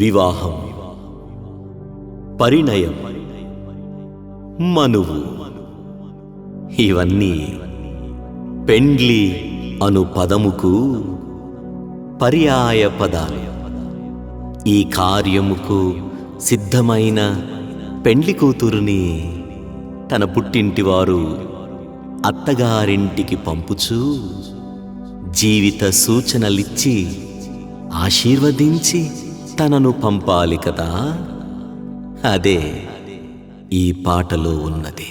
వివాహం. పరిణయం. మనువు. ఇవన్నీ పెండ్లి అను పదముకు పర్యాయ పదాలు. ఈ కార్యముకు సిద్ధమైన పెండ్లి కూతురుని తన పుట్టింటి వారు అత్తగారింటికి పంపుచూ జీవిత సూచనలిచ్చి ఆశీర్వదించి తనను పంపాలి కదా? అదే ఈ పాటలో ఉన్నది.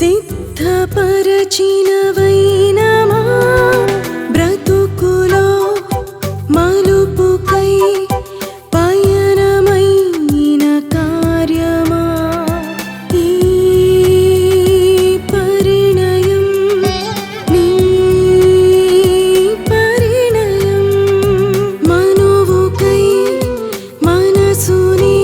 సిద్ధపరచినవైనమా? బ్రతుకులో మలుపుకై పయనమైన కార్యమా? ఈ పరిణయం నీ పరిణయం మనువుకై మనసుని